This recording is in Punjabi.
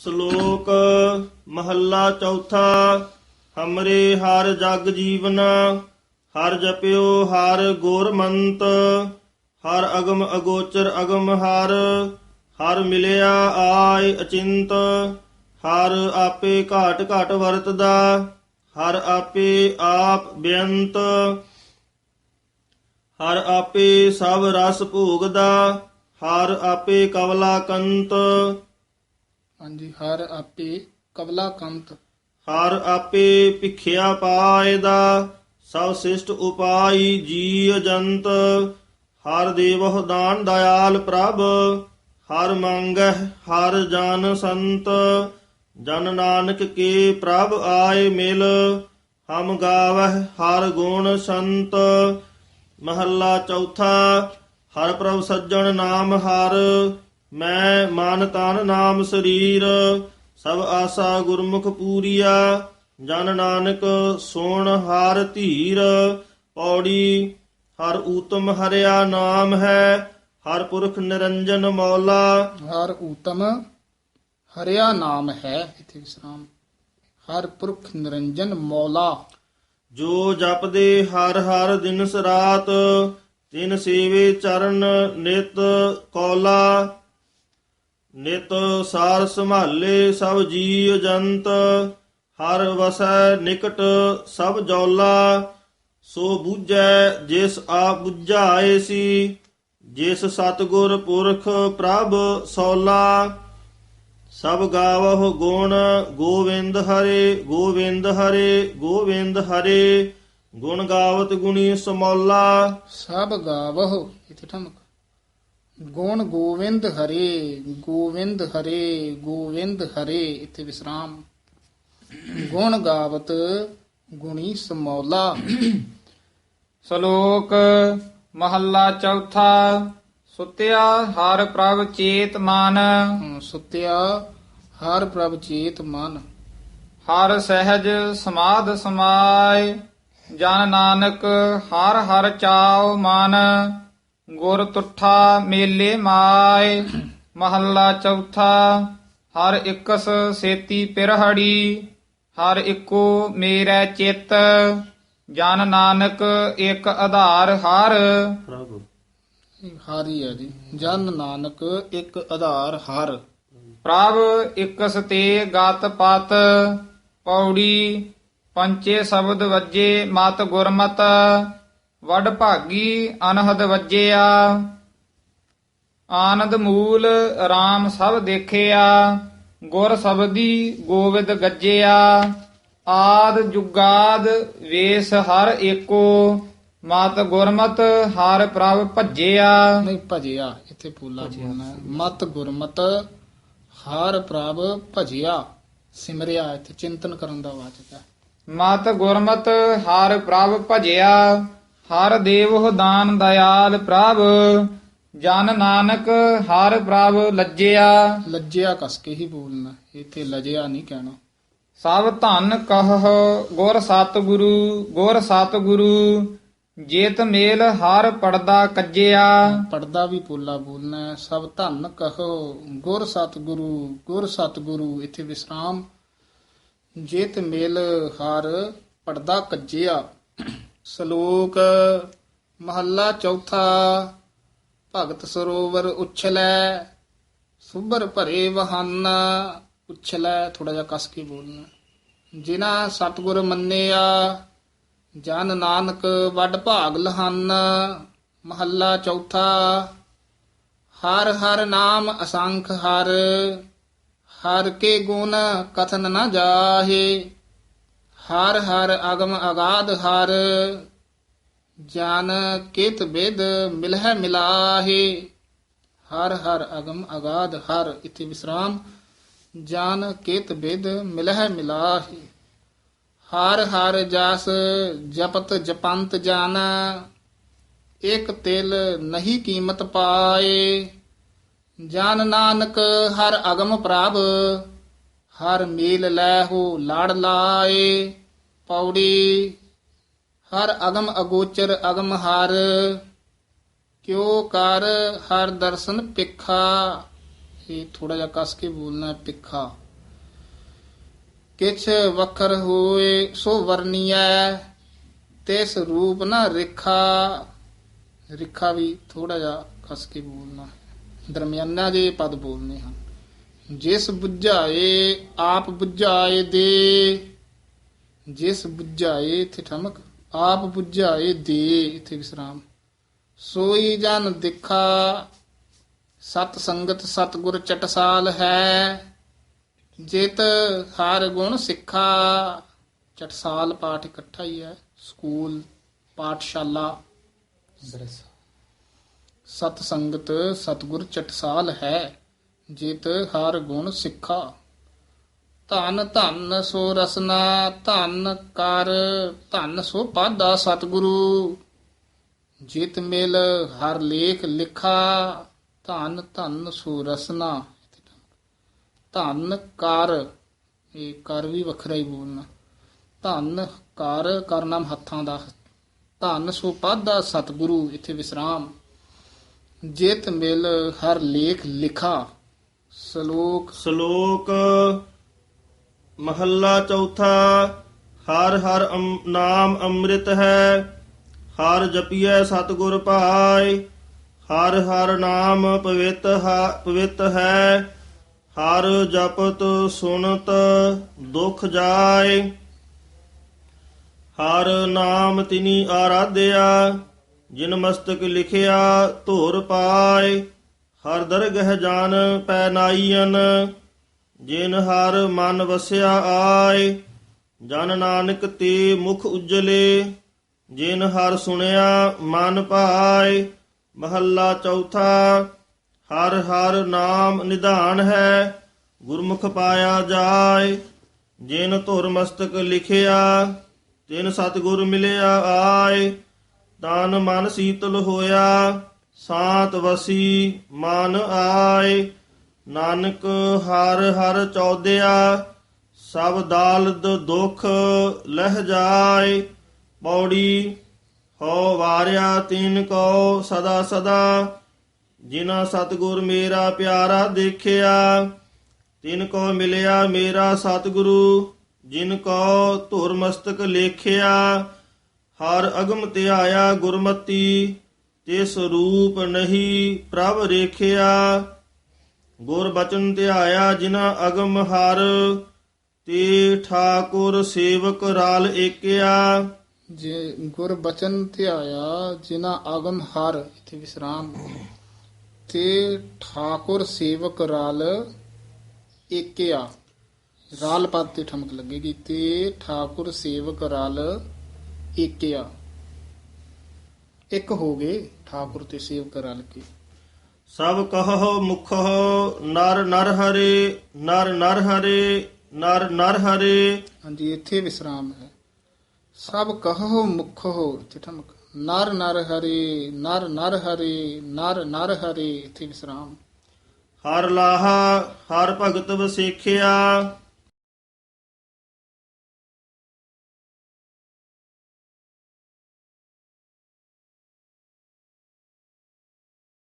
ਸ਼ਲੋਕ ਮਹੱਲਾ ਚੌਥਾ, ਹਮਰੇ ਹਰ ਜਗ ਜੀਵਨ, ਹਰ ਜਪਿਓ ਹਰ ਗੁਰਮੰਤ, ਹਰ ਅਗਮ ਅਗੋਚਰ ਅਗਮ ਹਰ ਹਰ ਮਿਲਿਆ ਆਏ ਅਚਿੰਤ, ਹਰ ਆਪੇ ਘਾਟ ਘਾਟ ਵਰਤਦਾ, ਹਰ ਆਪੇ ਆਪ ਬੇਅੰਤ, ਹਰ ਆਪੇ ਸਭ ਰਸ ਭੋਗਦਾ, ਹਰ ਆਪੇ ਕਵਲਾ ਕੰਤ ਹਾਂਜੀ, ਹਰ ਆਪੇ ਕਵਲਾ ਕੰਤ। ਹਰ ਆਪੇ ਭਿਖਿਆ ਪਾਇਦਾ, ਸਭ ਸਿਸ਼ਟ ਉਪਾਈ ਜੀ ਜੰਤ। ਹਰ ਦੇਵਹੁ ਦਾਨ ਦਇਆਲ ਪ੍ਰਭ, ਹਰ ਮੰਗਹਿ ਹਰ ਜਨ ਸੰਤ। ਜਨ ਨਾਨਕ ਕੇ ਪ੍ਰਭ ਆਏ ਮਿਲ, ਹਮ ਗਾਵਹਿ ਹਰ ਗੁਣ ਸੰਤ। ਮਹੱਲਾ ਚੌਥਾ, ਹਰ ਪ੍ਰਭ ਸੱਜਣ ਨਾਮ ਹਰ। ਮੈਂ ਮਨ ਤਨ ਨਾਮ ਸਰੀਰ ਸਭ ਆਸਾ ਗੁਰਮੁਖ ਪੂਰੀਆ ਜਨ ਨਾਨਕ ਸੋਣ ਹਰ ਧੀਰ ਪੌੜੀ ਹਰ ਊਤਮ ਹਰਿਆ ਨਾਮ ਹੈ ਹਰ ਪੁਰਖ ਨਿਰੰਜਨ ਮੌਲਾ। ਹਰ ਊਤਮ ਹਰਿਆ ਨਾਮ ਹੈ ਇਥੇ ਵਿਸਰਾਮ ਹਰ ਪੁਰਖ ਨਿਰੰਜਨ ਮੌਲਾ। ਜੋ ਜਪਦੇ ਹਰ ਹਰ ਦਿਨਸ ਰਾਤ ਤਿਨ ਸੇਵੇ ਚਰਨ ਨਿਤ ਕੌਲਾ। ਨਿਤ ਸਾਰ ਸੰਭਾਲੇ ਸਭ ਜੀਵ ਜੰਤ, ਹਰ ਵਸੈ ਨਿਕਟ ਸਭ ਜੌਲਾ, ਸੋ ਬੂਝੈ ਜਿਸ ਆਪ ਬੁਝਾਏ ਸੀ, ਜਿਸ ਸਤਗੁਰ ਪੁਰਖ ਪ੍ਰਭ ਸੋਲਾ। ਸਭ ਗਾਵਹੁ ਗੁਣ, ਗੋਵਿੰਦ ਹਰੇ ਗੋਵਿੰਦ ਹਰੇ ਗੋਵਿੰਦ ਹਰੇ, ਗੁਣ ਗਾਵਤ ਗੁਣੀ ਸਮੌਲਾ। ਸਭ ਗਾਵਹੁ, ਇਥੇ ਠਮਕ। ਗੁਣ ਗੋਵਿੰਦ ਹਰੇ ਗੋਵਿੰਦ ਹਰੇ ਗੋਵਿੰਦ ਹਰੇ ਇਥੇ ਵਿਸਰਾਮ। ਗੁਣ ਗਾਵਤ ਗੁਣੀ ਸਮੌਲਾ। ਸ਼ਲੋਕ ਮਹੱਲਾ ਚੌਥਾ ਸੁਤਿਆ ਹਰ ਪ੍ਰਭ ਚੇਤ ਮਨ। ਸੁਤਿਆ ਹਰ ਪ੍ਰਭ ਚੇਤ ਮਨ। ਹਰ ਸਹਿਜ ਸਮਾਧ ਸਮਾਏ ਜਨ ਨਾਨਕ ਹਰ ਹਰ ਚਾਉ ਮਨ। ਗੁਰ ਤੁਠਾ ਮੇਲੇ ਮਾਏ ਮਹੱਲਾ ਚੌਥਾ ਹਰ ਇਕਸ ਸੇਤੀ ਪਿਰਹੜੀ ਹਰ ਇੱਕੋ ਮੇਰਾ ਚਿੱਤ ਜਨ ਨਾਨਕ ਇੱਕ ਆਧਾਰ ਹਰ। ਪ੍ਰਭ। ਹਾਰੀ ਹੈ ਜੀ। ਜਨ ਨਾਨਕ ਇੱਕ ਆਧਾਰ ਹਰ। ਪ੍ਰਭ ਇਕਸ ਤੇ ਗਤ ਪਤ ਪੌੜੀ ਪੰਚੇ ਸ਼ਬਦ ਵੱਜੇ ਮਤ ਗੁਰਮਤ ਵਡ ਭਾਗੀ ਅਨਹਦ ਵੱਜਿਆ। ਆਨੰਦ ਮੂਲ RAM ਸਭ ਦੇਖਿਆ। ਗੁਰ ਸਬਦੀ ਗੋਵਿੰਦ ਗੱਜਿਆ। ਆਦ ਜੁਗਾਦ ਵੇਸ ਹਰ ਏਕੋ। ਮਤ ਗੁਰਮਤ ਹਰ ਪ੍ਰਭ ਭਜਿਆ। ਨਹੀਂ ਭਜਿਆ ਇੱਥੇ ਪੂਲਾ ਬੋਲਣਾ। ਮਤ ਗੁਰਮਤ ਹਰ ਪ੍ਰਭ ਭਜਿਆ। ਸਿਮਰਿਆ ਇੱਥੇ ਚਿੰਤਨ ਕਰਨ ਦਾ ਵਾਚਕ ਹੈ। ਮਤ ਗੁਰਮਤ ਹਰ ਪ੍ਰਭ ਭਜਿਆ। ਹਰ ਦੇਵ ਦਾਨ ਦਇਆਲ ਪ੍ਰਭ ਜਨ ਨਾਨਕ ਹਰ ਪ੍ਰਭ ਲੱਜਿਆ। ਲੱਜਿਆ ਕਸ ਕੇ ਹੀ ਬੋਲਣਾ ਇੱਥੇ ਲਜਿਆ ਨਹੀਂ ਕਹਿਣਾ। ਸਭ ਧਨ ਕਹ ਗੁਰ ਸਤਿਗੁਰੂ ਗੁਰ ਸਤਿਗੁਰੂ ਜੇਤ ਮੇਲ ਹਰ ਪੜਦਾ ਕੱਜਿਆ। ਪੜਦਾ ਵੀ ਪੂਲਾ ਬੋਲਣਾ ਹੈ। ਸਭ ਧੰਨ ਕਹੋ ਗੁਰ ਸਤਿਗੁਰੂ ਗੁਰ ਸਤਿਗੁਰੂ ਇੱਥੇ ਵਿਸਰਾਮ। ਜੇਤ ਮੇਲ ਹਰ ਪੜਦਾ ਕੱਜਿਆ। ਸ਼ਲੋਕ ਮਹੱਲਾ ਚੌਥਾ, ਭਗਤ ਸਰੋਵਰ ਉਛਲੈ, ਸੁਭਰ ਭਰੇ ਵਹਨ, ਉਛਲੈ ਥੋੜਾ ਜਿਹਾ ਕਸ ਕੇ ਬੋਲਣਾ। ਜਿਨ੍ਹਾਂ ਸਤਿਗੁਰ ਮੰਨਿਆ, ਜਨ ਨਾਨਕ ਵੱਡ ਭਾਗ ਲਹਨ, ਮਹੱਲਾ ਚੌਥਾ, ਹਰ ਹਰ ਨਾਮ ਅਸੰਖ ਹਰ ਹਰ ਕੇ ਗੁਣ ਕਥਨ ਨਾ ਜਾਹੇ। ਹਰ ਹਰ ਅਗਮ ਅਗਾਧ ਹਰ, ਜਨ ਕਿਤ ਬੇਦ ਮਿਲਹਿ ਮਿਲਾਹੇ। ਹਰ ਹਰ ਅਗਮ ਅਗਾਧ ਹਰ, ਇਥੇ ਵਿਸਰਾਮ, ਜਨ ਕਿਤ ਬਿਦ ਮਿਲਹਿ ਮਿਲਾਹੇ। ਹਰ ਹਰ ਜਸ ਜਪਤ ਜਪੰਤ ਜਨ ਇਕ ਤਿਲ ਨਹੀਂ ਕੀਮਤ ਪਾਏ। ਜਾਨ ਨਾਨਕ ਹਰ ਅਗਮ ਪ੍ਰਭ ਹਰ ਮੇਲ ਲੈ ਹੋ ਲੜ ਲਾਏ ਪੌੜੀ। ਹਰ ਅਗਮ ਅਗੋਚਰ ਅਗਮ ਹਰ ਕਿਉ ਕਰ ਹਰ ਦਰਸ਼ਨ ਪਿੱਖਾ ਇਹ ਥੋੜਾ ਜਿਹਾ ਕਸ ਕੇ ਬੋਲਣਾ ਹੈ, ਪਿੱਖਾ ਕਿਛ ਵਖਰ ਹੋਏ ਸੋ ਵਰਨੀਐ ਤਿਸ ਰੂਪ ਨਾ ਰਿਖਾ। ਰਿਖਾ ਵੀ ਥੋੜਾ ਜਿਹਾ ਕਸ ਕੇ ਬੋਲਣਾ। ਦਰਮਿਆਨਾ ਜੇ ਪਦ ਬੋਲਨੇ ਹਨ। ਜਿਸ 부ਝਾਏ ਆਪ 부ਝਾਏ ਦੇ। ਜਿਸ 부ਝਾਏ ਇੱਥੇ ਠਮਕ ਆਪ 부ਝਾਏ ਦੇ। ਇਥੇ ਵਿਸਰਾਮ। ਸੋਈ ਜਨ ਦਿਖਾ ਸਤ ਸੰਗਤ ਸਤ ਗੁਰ ਚਟਸਾਲ ਹੈ। ਜਿਤ ਹਰ ਗੁਣ ਸਿੱਖਾ। ਚਟਸਾਲ ਪਾਠ ਇਕੱਠਾ ਹੀ ਹੈ। ਸਕੂਲ ਪਾਠਸ਼ਾਲਾ। ਸਤ ਸੰਗਤ ਸਤਗੁਰ ਚਟਸਾਲ ਹੈ। ਜਿਤ ਹਰ ਗੁਣ ਸਿੱਖਾ। ਧਨ ਧਨ ਸੋ ਰਸਨਾ, ਧਨ ਕਰ, ਧਨ ਸੋ ਪਾਦਾ ਸਤਗੁਰੂ। ਜਿਤ ਮਿਲ ਹਰ ਲੇਖ ਲਿਖਾ, ਧਨ ਧਨ ਸੋ ਰਸਨਾ। ਧਨ ਕਰ, ਇਹ ਕਰ ਵੀ ਵੱਖਰਾ ਹੀ ਬੋਲਣਾ। ਧਨ ਕਰ ਕਰਨਾਮ ਹੱਥਾਂ ਦਾ। ਧਨ ਸੋ ਪਾਦਾ ਸਤਗੁਰੂ, ਇੱਥੇ ਵਿਸਰਾਮ। ਜਿਤ ਮਿਲ ਹਰ ਲੇਖ ਲਿਖਾ। ਸ਼ਲੋਕ ਸ਼ਲੋਕ ਮਹੱਲਾ ਚੌਥਾ, ਹਰ ਹਰ ਅਮ- ਨਾਮ ਅੰਮ੍ਰਿਤ ਹੈ, ਹਰ ਜਪੀਐ ਸਤਿਗੁਰ ਭਾਏ ਹਰ ਹਰ ਨਾਮ ਪਵਿੱਤ ਹਾ- ਪਵਿੱਤ ਹੈ, ਹਰ ਜਪਤ ਸੁਣਤ ਦੁਖ ਜਾਏ, ਹਰ ਨਾਮ ਤਿਨੀ ਆਰਾਧਿਆ, ਜਿਨ ਮਸਤਕ ਲਿਖਿਆ ਧੁਰ ਪਾਏ ਹਰ ਦਰਗਹ ਜਾਨ ਪੈ ਨਾਈਨ ਜਿਨ ਹਰ ਮਨ ਵਸਿਆ ਆਏ, ਜਨ ਨਾਨਕ ਤੇ ਮੁਖ ਉਜਲੇ, ਜਿਨ ਹਰ ਸੁਣਿਆ ਮਨ ਭਾਏ, ਮਹੱਲਾ ਚੌਥਾ, ਹਰ ਹਰ ਨਾਮ ਨਿਧਾਨ ਹੈ, ਗੁਰਮੁਖ ਪਾਇਆ ਜਾਏ, ਜਿਨ ਧੁਰ ਮਸਤਕ ਲਿਖਿਆ, ਤਿਨ ਸਤਿਗੁਰ ਮਿਲਿਆ ਆਏ ਤਨ ਮਨ ਸੀਤਲ ਹੋਇਆ ਸਾਤ ਵਸੀ ਮਨ ਆਏ, ਨਾਨਕ ਹਰ ਹਰ ਚੌਦਿਆ, ਸਭ ਦਾਲਦ ਦੁਖ ਲਹਿ ਜਾਏ। ਪੌੜੀ, ਹੋ ਵਾਰਿਆ ਤਿਨ ਕੋ ਸਦਾ ਸਦਾ, ਜਿਨਾ ਸਤਿਗੁਰ ਮੇਰਾ ਪਿਆਰਾ ਦੇਖਿਆ। ਤਿਨ ਕੋ ਮਿਲਿਆ ਮੇਰਾ ਸਤਿਗੁਰੂ, ਜਿਨ ਕੋ ਧੁਰ ਮਸਤਕ ਲੇਖਿਆ। ਹਰ ਅਗਮ ਧਿਆਇਆ ਗੁਰਮਤੀ ਤਿਸ ਰੂਪ ਨਹੀਂ ਪ੍ਰਭ ਰੇਖਿਆ, ਗੁਰ ਬਚਨ ਧਿਆਇਆ ਜਿਨਾ ਅਗਮ ਹਰ, ਤੇ ਠਾਕੁਰ ਸੇਵਕ ਰਾਲ ਏਕਿਆ। ਜੇ ਗੁਰ ਬਚਨ ਧਿਆਇਆ ਜਿਨਾ ਅਗਮ ਹਰ, ਇਥੇ ਵਿਸਰਾਮ, ਤੇ ਠਾਕੁਰ ਸੇਵਕ ਰਲ ਏਕਿਆ। ਰਾਲ ਪਦ ਤੇ ਠਮਕ ਲੱਗੇਗੀ, ਤੇ ਠਾਕੁਰ ਸੇਵਕ ਰਲ ਏਕਿਆ। ਇੱਕ ਹੋ ਗਏ ਠਾਕੁਰ ਤੇ ਸੇਵਕ ਰਲ ਕੇ। ਸਭ ਕਹੋ ਮੁਖੋ ਨਰ ਨਰ ਹਰੇ ਨਰ ਨਰ ਹਰੇ ਨਰ ਨਰ ਹਰੇ। ਹਾਂਜੀ ਇੱਥੇ ਵਿਸਰਾਮ ਹੈ। ਸਭ ਕਹੋ ਮੁਖ ਹੋ ਇੱਥੇ ਠਮਕ ਨਰ ਨਰ ਹਰੇ ਨਰ ਨਰ ਹਰੇ ਨਰ ਨਰ ਹਰੇ ਇੱਥੇ ਵਿਸਰਾਮ। ਹਰ ਲਾਹਾ ਹਰ ਭਗਤ ਵਸੇਖਿਆ।